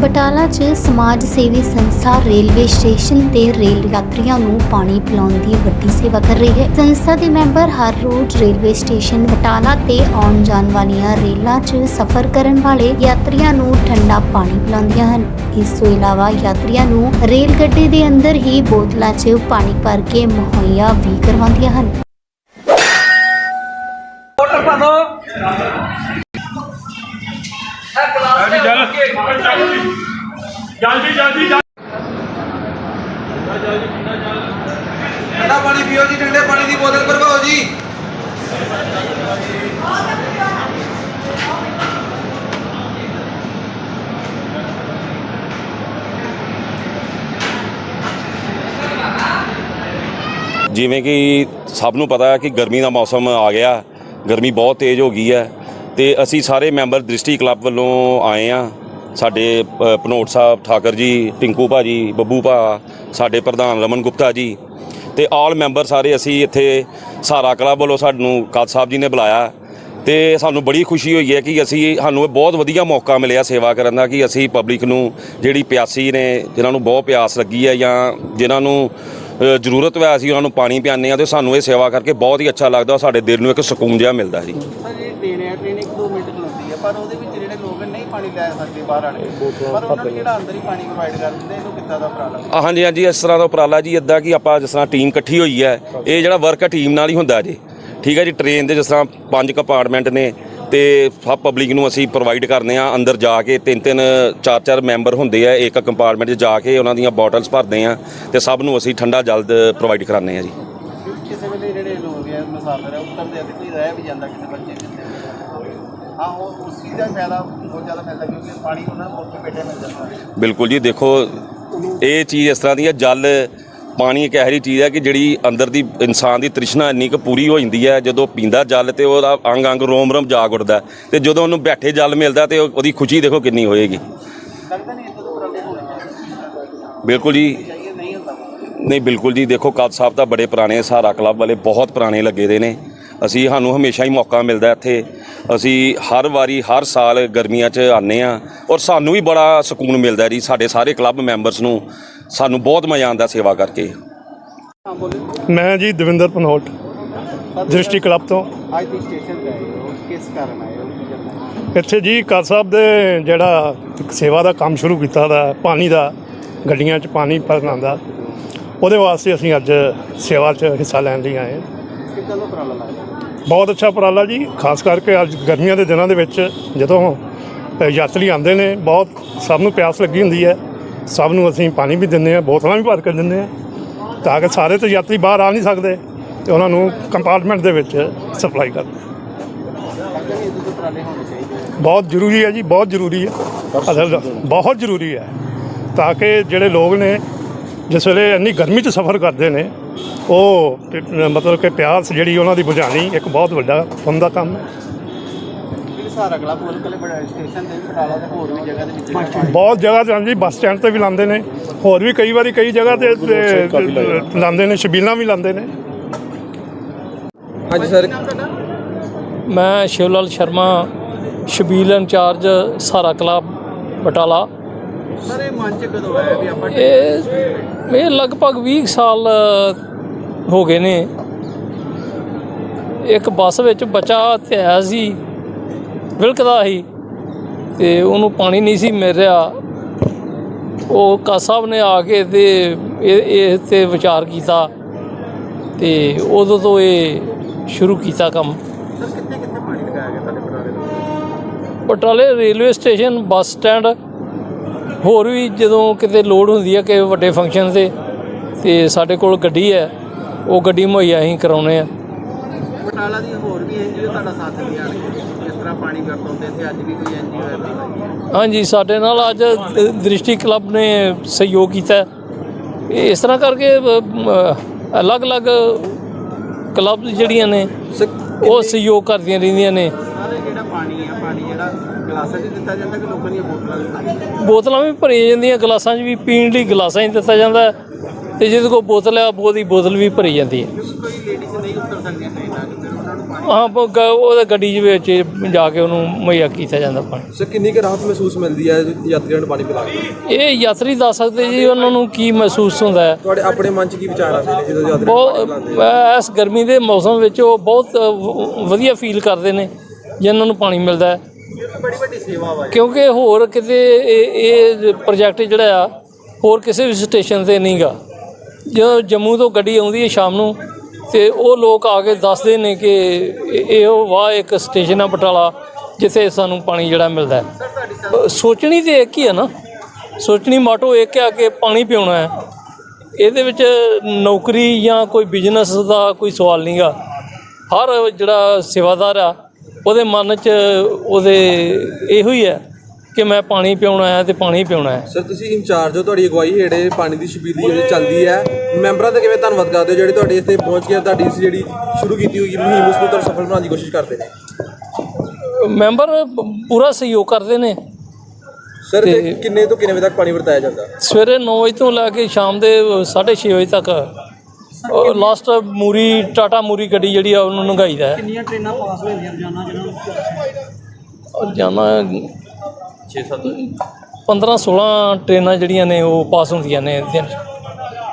ਬਟਾਲਾ 'ਚ ਸਮਾਜ ਸੇਵੀ ਸੰਸਥਾ ਰੇਲਵੇ ਸਟੇਸ਼ਨ ਤੇ ਰੇਲ ਯਾਤਰੀਆਂ ਨੂੰ ਪਾਣੀ ਪਿਲਾਉਣ ਦੀ ਵੱਡੀ ਸੇਵਾ ਕਰ ਰਹੀ ਹੈ। ਸੰਸਥਾ ਦੇ ਮੈਂਬਰ ਹਰ ਰੋਜ਼ ਰੇਲਵੇ ਸਟੇਸ਼ਨ ਬਟਾਲਾ ਤੇ ਆਉਣ ਜਾਣ ਵਾਲੀਆਂ ਰੇਲਾਂ 'ਚ ਸਫ਼ਰ ਕਰਨ ਵਾਲੇ ਯਾਤਰੀਆਂ ਨੂੰ ਠੰਡਾ ਪਾਣੀ ਪਿਲਾਉਂਦੀਆਂ ਹਨ। ਇਸ ਤੋਂ ਇਲਾਵਾ ਯਾਤਰੀਆਂ ਨੂੰ ਰੇਲ ਗੱਡੀ ਦੇ ਅੰਦਰ ਹੀ ਬੋਤਲਾਂ 'ਚ ਪਾਣੀ ਭਰ ਕੇ ਮੁਹੱਈਆ ਵੀ ਕਰਵਾਉਂਦੀਆਂ ਹਨ। ਮੋਟਰ ਪਾ ਦੋ ਇਹ ਗਲਾਸ ਜਲਦੀ ਜਲਦੀ ਠੰਡਾ ਪਾਣੀ ਪੀਓ ਜੀ, ਠੰਡੇ ਪਾਣੀ ਦੀ ਬੋਤਲ ਭਰਵਾਓ ਜੀ। ਜਿਵੇਂ ਕਿ ਸਭ ਨੂੰ ਪਤਾ ਹੈ ਕਿ ਗਰਮੀ ਦਾ ਮੌਸਮ ਆ ਗਿਆ, ਗਰਮੀ ਬਹੁਤ ਤੇਜ਼ ਹੋ ਗਈ ਹੈ ਤੇ ਅਸੀਂ ਸਾਰੇ ਮੈਂਬਰ ਦ੍ਰਿਸ਼ਟੀ ਕਲੱਬ ਵੱਲੋਂ ਆਏ ਆ ਸਾਡੇ ਅ, ਭਨੋਟ ਸਾਹਿਬ ਠਾਕਰ ਜੀ ਟਿੰਕੂ ਭਾਜੀ ਬੱਬੂ ਭਾ ਸਾਡੇ ਪ੍ਰਧਾਨ ਰਮਨ ਗੁਪਤਾ ਜੀ ਤੇ ਆਲ ਮੈਂਬਰ ਸਾਰੇ ਅਸੀਂ ਇੱਥੇ ਸਾਰਾ ਕਲੱਬ ਵੱਲੋਂ ਸਾਨੂੰ ਕਾਦ ਸਾਹਿਬ ਜੀ ਨੇ ਬੁਲਾਇਆ ਤੇ ਸਾਨੂੰ ਬੜੀ ਖੁਸ਼ੀ ਹੋਈ ਹੈ ਕਿ ਅਸੀਂ ਸਾਨੂੰ ਇਹ ਬਹੁਤ ਵਧੀਆ ਮੌਕਾ ਮਿਲਿਆ ਸੇਵਾ ਕਰਨ ਦਾ ਕਿ ਅਸੀਂ ਪਬਲਿਕ ਨੂੰ ਜਿਹੜੀ ਪਿਆਸੀ ਨੇ ਜਿਨ੍ਹਾਂ ਨੂੰ ਬਹੁਤ ਪਿਆਸ ਲੱਗੀ ਹੈ ਜਾਂ ਜਿਨ੍ਹਾਂ ਨੂੰ ਜ਼ਰੂਰਤ ਹੈ ਅਸੀਂ ਉਹਨਾਂ ਨੂੰ ਪਾਣੀ ਪਿਆਉਂਦੇ ਆ ਤੇ ਸਾਨੂੰ ਇਹ ਸੇਵਾ ਕਰਕੇ ਬਹੁਤ ਹੀ ਅੱਛਾ ਲੱਗਦਾ ਸਾਡੇ ਦਿਲ ਨੂੰ ਇੱਕ ਸਕੂਨ ਜਿਹਾ ਮਿਲਦਾ ਜੀ। ਸਰ ਜਿਹੜੀ ਟ੍ਰੇਨ ਹੈ ਟ੍ਰੇਨ 1-2 ਮਿੰਟ ਪਰ ਉਹਦੇ ਵਿੱਚ ਜਿਹੜੇ ਲੋਕ ਨਹੀਂ ਪਾਣੀ ਲੈ ਸਕਦੇ ਬਾਹਰ ਆਣ ਕੇ ਪਰ ਉਹਨਾਂ ਨੂੰ ਜਿਹੜਾ ਅੰਦਰ ਹੀ ਪਾਣੀ ਪ੍ਰੋਵਾਈਡ ਕਰ ਦਿੰਦੇ ਇਹਨੂੰ ਕਿੱਦਾਂ ਦਾ ਉਪਰਾਲਾ? ਆ, ਹਾਂਜੀ ਹਾਂਜੀ ਇਸ ਤਰ੍ਹਾਂ ਦਾ ਉਪਰਾਲਾ ਜੀ ਇਦਾਂ ਕਿ ਆਪਾਂ ਜਿਸ ਤਰ੍ਹਾਂ ਟੀਮ ਇਕੱਠੀ ਹੋਈ ਹੈ ਇਹ ਜਿਹੜਾ ਵਰਕ ਟੀਮ ਨਾਲ ਹੀ ਹੁੰਦਾ ਜੀ। ਠੀਕ ਹੈ ਜੀ ਟ੍ਰੇਨ ਦੇ ਜਿਸ ਤਰ੍ਹਾਂ ਪੰਜ ਕੰਪਾਰਟਮੈਂਟ ਨੇ ਤੇ ਸਭ ਪਬਲਿਕ ਨੂੰ ਅਸੀਂ ਪ੍ਰੋਵਾਈਡ ਕਰਨੇ ਆ ਅੰਦਰ ਜਾ ਕੇ ਤਿੰਨ ਤਿੰਨ ਚਾਰ ਚਾਰ ਮੈਂਬਰ ਹੁੰਦੇ ਆ ਇੱਕ ਕੰਪਾਰਟਮੈਂਟ 'ਚ ਜਾ ਕੇ ਉਹਨਾਂ ਦੀਆਂ ਬੋਟਲਸ ਭਰਦੇ ਆ ਤੇ ਸਭ ਨੂੰ ਅਸੀਂ ਠੰਡਾ ਜਲਦ ਪ੍ਰੋਵਾਈਡ ਕਰਾਉਂਦੇ ਆ ਜੀ। ਕਿਸੇ ਵੇਲੇ ਜਿਹੜੇ ਲੋਕ ਹੈ ਮੁਸਾਫਰ ਹੈ ਉਤਰਦੇ ਆ ਤੇ ਕੋਈ ਰਹਿ ਵੀ ਜਾਂਦਾ ਕਿਸੇ ਬੱਚੇ ਹਾਂ ਉਹ ਉਸ ਚੀਜ਼ ਦਾ ਫਾਇਦਾ ਬਹੁਤ ਜ਼ਿਆਦਾ ਮਿਲਦਾ ਕਿਉਂਕਿ ਪਾਣੀ ਉਹਨਾਂ ਨੂੰ ਉੱਥੇ ਬੈਠੇ ਮਿਲ ਜਾਂਦਾ। ਬਿਲਕੁਲ ਜੀ ਦੇਖੋ ਇਹ ਚੀਜ਼ ਇਸ ਤਰ੍ਹਾਂ ਦੀ ਹੈ ਜਲ ਪਾਣੀ ਇੱਕ ਇਹੋ ਚੀਜ਼ ਹੈ ਕਿ ਜਿਹੜੀ ਅੰਦਰ ਦੀ ਇਨਸਾਨ ਦੀ ਤ੍ਰਿਸ਼ਨਾ ਇੰਨੀ ਕੁ ਪੂਰੀ ਹੋ ਜਾਂਦੀ ਹੈ ਜਦੋਂ ਪੀਂਦਾ ਜਲ ਤੇ ਉਹਦਾ ਅੰਗ ਅੰਗ ਰੋਮ ਰੋਮ ਜਾਗ ਉੱਠਦਾ ਤੇ ਜਦੋਂ ਉਹਨੂੰ ਬੈਠੇ ਜਲ ਮਿਲਦਾ ਤੇ ਉਹ- ਉਹਦੀ ਖੁਸ਼ੀ ਦੇਖੋ ਕਿੰਨੀ ਹੋਏਗੀ। ਬਿਲਕੁਲ ਜੀ। ਨਹੀਂ ਬਿਲਕੁਲ ਜੀ ਦੇਖੋ ਕਾਦ ਸਾਹਿਬ ਤਾਂ ਬੜੇ ਪੁਰਾਣੇ ਸਹਾਰਾ ਕਲੱਬ ਵਾਲੇ ਬਹੁਤ ਪੁਰਾਣੇ ਲੱਗੇ ਦੇ ਨੇ। ਅਸੀਂ ਸਾਨੂੰ ਹਮੇਸ਼ਾ ਹੀ ਮੌਕਾ ਮਿਲਦਾ ਇੱਥੇ ਅਸੀਂ ਹਰ ਵਾਰੀ ਹਰ ਸਾਲ ਗਰਮੀਆਂ 'ਚ ਆਨੇ ਆ ਔਰ ਸਾਨੂੰ ਵੀ ਬੜਾ ਸਕੂਨ ਮਿਲਦਾ ਜੀ ਸਾਡੇ ਸਾਰੇ ਕਲੱਬ ਮੈਂਬਰਸ ਨੂੰ ਸਾਨੂੰ ਬਹੁਤ ਮਜ਼ਾ ਆਉਂਦਾ ਸੇਵਾ ਕਰਕੇ ਮੈਂ ਜੀ ਦਵਿੰਦਰ ਪਨੋਟ ਦ੍ਰਿਸ਼ਟੀ ਕਲੱਬ ਤੋਂ ਅੱਜ ਦੀ ਸਟੇਸ਼ਨ ਤੇ ਆਏ ਹੋ ਕਿਸ ਕਾਰਨ ਆਏ ਹੋ? ਇੱਥੇ ਜੀ ਕਾਦ ਸਾਹਿਬ ਦੇ ਜਿਹੜਾ ਸੇਵਾ ਦਾ ਕੰਮ ਸ਼ੁਰੂ ਕੀਤਾ ਦਾ ਪਾਣੀ ਦਾ ਗੱਡੀਆਂ 'ਚ ਪਾਣੀ ਭਰਨ ਦਾ ਉਹਦੇ ਵਾਸਤੇ ਅਸੀਂ ਅੱਜ ਸੇਵਾ 'ਚ ਹਿੱਸਾ ਲੈਣ ਲਈ ਆਏ ਹਾਂ। ਕਿੱਦਾਂ ਦਾ ਉਪਰਾਲਾ ਲੱਗਦਾ ਬਹੁਤ ਅੱਛਾ ਉਪਰਾਲਾ ਜੀ ਖਾਸ ਕਰਕੇ ਅੱਜ ਗਰਮੀਆਂ ਦੇ ਦਿਨਾਂ ਦੇ ਵਿੱਚ ਜਦੋਂ ਅ, ਯਾਤਰੀ ਆਉਂਦੇ ਨੇ ਬਹੁਤ ਸਭ ਨੂੰ ਪਿਆਸ ਲੱਗੀ ਹੁੰਦੀ ਹੈ। ਸਭ ਨੂੰ ਅਸੀਂ ਪਾਣੀ ਵੀ ਦਿੰਦੇ ਆ ਬੋਤਲਾਂ ਵੀ ਭਰ ਕੇ ਦਿੰਦੇ ਆ ਤਾਂ ਕਿ ਸਾਰੇ ਤਾਂ ਯਾਤਰੀ ਬਾਹਰ ਆ ਨਹੀਂ ਸਕਦੇ ਤੇ ਉਹਨਾਂ ਨੂੰ ਕੰਪਾਰਟਮੈਂਟ ਦੇ ਵਿੱਚ ਸਪਲਾਈ ਕਰਦੇ ਹਾਂ। ਲੱਗਦਾ ਨਹੀਂ ਇਹਦੇ ਤੋਂ ਉਪਰਾਲੇ ਹੋਣੇ ਚਾਹੀਦੇ ਬਹੁਤ ਜ਼ਰੂਰੀ ਹੈ ਜੀ ਬਹੁਤ ਜ਼ਰੂਰੀ ਹੈ। ਅਸਲ ਬਹੁਤ ਜ਼ਰੂਰੀ ਹੈ ਤਾਂ ਕਿ ਜਿਹੜੇ ਲੋਕ ਨੇ ਜਿਸ ਵੇਲੇ ਇੰਨੀ ਗਰਮੀ 'ਚ ਸਫ਼ਰ ਕਰਦੇ ਨੇ ਉਹ ਪ- ਮਤਲਬ ਕਿ ਪਿਆਸ ਜਿਹੜੀ ਉਹਨਾਂ ਦੀ ਬੁਝਾਣੀ ਇੱਕ ਬਹੁਤ ਵੱਡਾ ਪੁੰਨ ਦਾ ਕੰਮ। ਹੈ ਜਿਹੜੇ ਸਾਰਾ ਕਲੱਬ ਕੋਲ ਕੋਲੇ ਬੜਾ ਸਟੇਸ਼ਨ ਤੇ ਵੀ ਬਟਾਲਾ ਤੇ ਹੋਰ ਵੀ ਜਗ੍ਹਾ ਦੇ ਵਿੱਚ ਜਿਹੜਾ ਪਾਣੀ ਬਹੁਤ ਜਗ੍ਹਾ ਤੇ ਹਾਂਜੀ ਬੱਸ ਸਟੈਂਡ ਤੇ ਵੀ ਲਾਉਂਦੇ ਨੇ। ਹੋਰ ਵੀ ਕਈ ਵਾਰੀ ਕਈ ਜਗ੍ਹਾ ਤੇ ਤੇ ਲਾਉਂਦੇ ਨੇ ਛਬੀਲਾਂ ਵੀ ਲਾਉਂਦੇ ਨੇ। ਹਾਂਜੀ ਸਰ। ਮੈਂ ਸ਼ਿਵਲਾਲ ਸ਼ਰਮਾ ਸ਼ਬੀਲ ਇੰਚਾਰਜ ਸਾਰਾ ਕਲੱਬ ਬਟਾਲਾ। ਸਰ ਇਹ ਮਨ ਚ ਕਦੋਂ ਆਇਆ ਵੀ ਆਪਾਂ ਇਹ ਇਹ ਲਗਭਗ 20 ਸਾਲ ਹੋ ਗਏ ਨੇ। ਇੱਕ ਬੱਸ ਵਿੱਚ ਬੱਚਾ ਧਿਆ ਸੀ ਵਿਲਕਦਾ ਸੀ ਤੇ ਉਹਨੂੰ ਪਾਣੀ ਨਹੀਂ ਸੀ ਮਿਲ ਰਿਹਾ। ਉਹ ਕਾ ਸਾਹਿਬ ਨੇ ਆ ਕੇ ਤੇ ਇਹ ਤੇ ਵਿਚਾਰ ਕੀਤਾ ਤੇ ਉਦੋਂ ਤੋਂ ਇਹ ਸ਼ੁਰੂ ਕੀਤਾ ਕੰਮ। ਬਟਾਲੇ ਰੇਲਵੇ ਸਟੇਸ਼ਨ ਬੱਸ ਸਟੈਂਡ। ਹੋਰ ਵੀ ਜਦੋਂ ਕਿਤੇ ਲੋਡ ਹੁੰਦੀ ਹੈ ਕਿ ਵੱਡੇ ਫੰਕਸ਼ਨ ਤੇ ਤੇ ਸਾਡੇ ਕੋਲ ਗੱਡੀ ਹੈ। ਉਹ ਗੱਡੀ ਮੁਹੱਈਆ ਅਸੀਂ ਕਰਾਉਨੇ ਆ। ਬਟਾਲਾ ਦੀ ਹੋਰ ਵੀ ਐਨਜੀਓ ਤੁਹਾਡਾ ਸਾਥ ਆਣਗੇ ਜਿਸ ਤਰ੍ਹਾਂ ਪਾਣੀ ਵਰਤੋਂਦੇ ਤੇ ਅੱਜ ਵੀ ਕੋਈ ਐਨਜੀਓ ਹਾਂਜੀ ਸਾਡੇ ਨਾਲ ਅੱਜ ਦ੍ਰਿਸ਼ਟੀ ਕਲੱਬ ਨੇ ਸਹਿਯੋਗ ਕੀਤਾ। ਇਸ ਤਰ੍ਹਾਂ ਕਰਕੇ ਅਲੱਗ-ਅਲੱਗ ਕਲੱਬ ਜਿਹੜੀਆਂ ਨੇ ਉਹ ਸਹਿਯੋਗ ਕਰਦੀਆਂ ਰਹਿੰਦੀਆਂ ਨੇ। ਸਾਰੇ ਜਿਹੜਾ ਪਾਣੀ ਆ ਪਾਣੀ ਜਿਹੜਾ ਗਲਾਸਾਂ 'ਚ ਦਿੱਤਾ ਜਾਂਦਾ ਕਿ ਲੋਕਾਂ ਦੀਆਂ ਬੋਤਲਾਂ ਬੋਤਲਾਂ ਵੀ ਭਰੀਆਂ ਜਾਂਦੀਆਂ ਗਲਾਸਾਂ 'ਚ ਵੀ ਪੀਣ ਲਈ ਗਲਾਸਾਂ 'ਚ ਦਿੱਤਾ ਜਾਂਦਾ। ਤੇ ਜਿਹਦੇ ਕੋਲ ਬੋਤਲ ਹੈ ਉਹਦੀ ਬੋਤਲ ਵੀ ਭਰੀ ਜਾਂਦੀ ਹੈ। ਕਿਉਂਕਿ ਕੋਈ ਲੇਡੀਜ਼ ਨਹੀਂ ਉਤਰ ਸਕਦੀਆਂ ਟ੍ਰੇਨਾਂ 'ਚ ਫਿਰ ਉਹਨਾਂ ਨੂੰ ਪਾਣੀ ਹਾਂ ਪ- ਗ- ਉਹਦੇ ਗੱਡੀ ਦੇ ਵਿੱਚ ਜਾ ਕੇ ਉਹਨੂੰ ਮੁਹੱਈਆ ਕੀਤਾ ਜਾਂਦਾ ਪਾਣੀ। ਸਰ ਕਿੰਨੀ ਕੁ ਰਾਹਤ ਮਹਿਸੂਸ ਮਿਲਦੀ ਹੈ ਯਾਤਰੀਆਂ ਨੂੰ ਪਾਣੀ ਪਿਲਾ ਕੇ? ਇਹ ਯਾਤਰੀ ਦੱਸ ਸਕਦੇ ਜੀ ਉਹਨਾਂ ਨੂੰ ਕੀ ਮਹਿਸੂਸ ਹੁੰਦਾ ਹੈ। ਤੁਹਾਡੇ ਆਪਣੇ ਮਨ 'ਚ ਕੀ ਵਿਚਾਰ ਆਉਂਦੇ ਨੇ ਜਦੋਂ ਯਾਤਰੀ ਬਹੁਤ ਇਸ ਗਰਮੀ ਦੇ ਮੌਸਮ ਵਿੱਚ ਉਹ ਬਹੁਤ ਵ- ਵਧੀਆ ਫੀਲ ਕਰਦੇ ਨੇ ਜਿਨ੍ਹਾਂ ਨੂੰ ਪਾਣੀ ਮਿਲਦਾ ਹੈ। ਬੜੀ ਵੱਡੀ ਸੇਵਾ ਵਾ ਕਿਉਂਕਿ ਹੋਰ ਕਿਤੇ ਇਹ ਇਹ ਪ੍ਰੋਜੈਕਟ ਜਿਹੜਾ ਆ ਹੋਰ ਕਿਸੇ ਵੀ ਸਟੇਸ਼ਨ ਤੇ ਨਹੀਂਗਾ ਜਦੋਂ ਜੰਮੂ ਤੋਂ ਗੱਡੀ ਆਉਂਦੀ ਹੈ ਸ਼ਾਮ ਨੂੰ, ਤੇ ਉਹ ਲੋਕ ਆ ਕੇ ਦੱਸਦੇ ਨੇ ਕਿ ਇਹ ਉਹ ਵਾਹ ਇੱਕ ਸਟੇਸ਼ਨ ਆ ਬਟਾਲਾ, ਜਿੱਥੇ ਸਾਨੂੰ ਪਾਣੀ ਜਿਹੜਾ ਮਿਲਦਾ ਸੋਚਣੀ ਤੇ ਇੱਕ ਹੀ ਹੈ ਨਾ। ਸੋਚਣੀ ਮਾਟੋ ਇੱਕ ਆ ਕਿ ਪਾਣੀ ਪਿਉਣਾ ਹੈ। ਇਹਦੇ ਵਿੱਚ ਨੌਕਰੀ ਜਾਂ ਕੋਈ ਬਿਜ਼ਨਸ ਦਾ ਕੋਈ ਸਵਾਲ ਨਹੀਂਗਾ ਹਰ ਜਿਹੜਾ ਸੇਵਾਦਾਰ ਆ, ਉਹਦੇ ਮਨ 'ਚ ਉਹਦੇ ਇਹੋ ਹੀ ਹੈ ਕਿ ਮੈਂ ਪਾਣੀ ਪਿਉਣ ਆਇਆ ਤੇ ਪਾਣੀ ਪਿਉਣਾ ਹੈ। ਸਰ ਤੁਸੀਂ ਇੰਚਾਰਜ ਹੋ ਤੁਹਾਡੀ ਅਗਵਾਈ ਹੇੜੇ ਪਾਣੀ ਦੀ ਸ਼ਬੀਲੀ ਜਿਹੜੀ ਚੱਲਦੀ ਹੈ। ਮੈਂਬਰਾਂ ਦਾ ਕਿਵੇਂ ਧੰਨਵਾਦ ਕਰਦੇ ਜਿਹੜੇ ਤੁਹਾਡੇ ਇੱਥੇ ਪਹੁੰਚ ਕੇ ਤੁਹਾਡੀ ਇਸ ਜਿਹੜੀ ਸ਼ੁਰੂ ਕੀਤੀ ਹੋਈ ਮੁਹਿੰਮ ਉਸ ਨੂੰ ਸਫਲ ਬਣਾਉਣ ਦੀ ਕੋਸ਼ਿਸ਼ ਕਰਦੇ ਨੇ? ਮੈਂਬਰ ਪੂਰਾ ਸਹਿਯੋਗ ਕਰਦੇ ਨੇ। ਸਰ ਕਿੰਨੇ ਤੋਂ ਕਿੰਨੇ ਵਜੇ ਤੱਕ ਪਾਣੀ ਵਰਤਾਇਆ ਜਾਂਦਾ? ਸਵੇਰੇ 9 ਵਜੇ ਤੋਂ ਲੈ ਕੇ ਸ਼ਾਮ ਦੇ 6:30 ਵਜੇ ਤੱਕ। ਲਾਸਟ ਮੂਰੀ ਟਾਟਾ ਮੂਰੀ ਗੱਡੀ ਜਿਹੜੀ ਆ ਉਹਨੂੰ ਨੰਗਾਈਦਾ ਕਿੰਨੀਆਂ ਟ੍ਰੇਨਾਂ ਪਾਸ ਹੋਈਆਂ ਰੋਜ਼ਾਨਾ ਜਿਹਨਾਂ ਨੂੰ? ਰੋਜ਼ਾਨਾ 6-7 15 16 ਟ੍ਰੇਨਾਂ ਜਿਹੜੀਆਂ ਨੇ ਉਹ ਪਾਸ ਹੁੰਦੀਆਂ ਨੇ ਦਿਨ 'ਚ